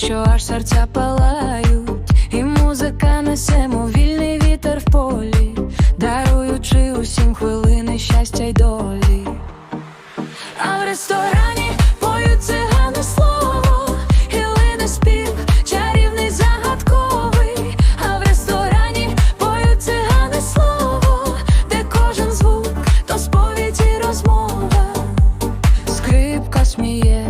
що аж серця палають, і музика несе, вільний вітер в полі, даруючи усім хвилини щастя й долі. А в ресторані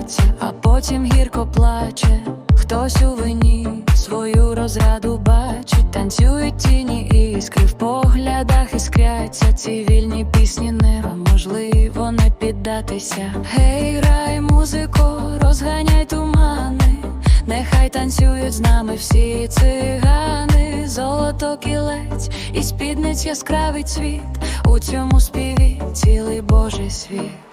сміється, а потім гірко плаче. Хтось у вині свою розраду бачить, танцюють тіні іскри в поглядах іскряться ці вільні пісні неможливо не піддатися. Гей, грай, музико, розганяй тумани, нехай танцюють з нами всі цигани, золото кілець і спідниць яскравий цвіт. У цьому співі цілий Божий світ.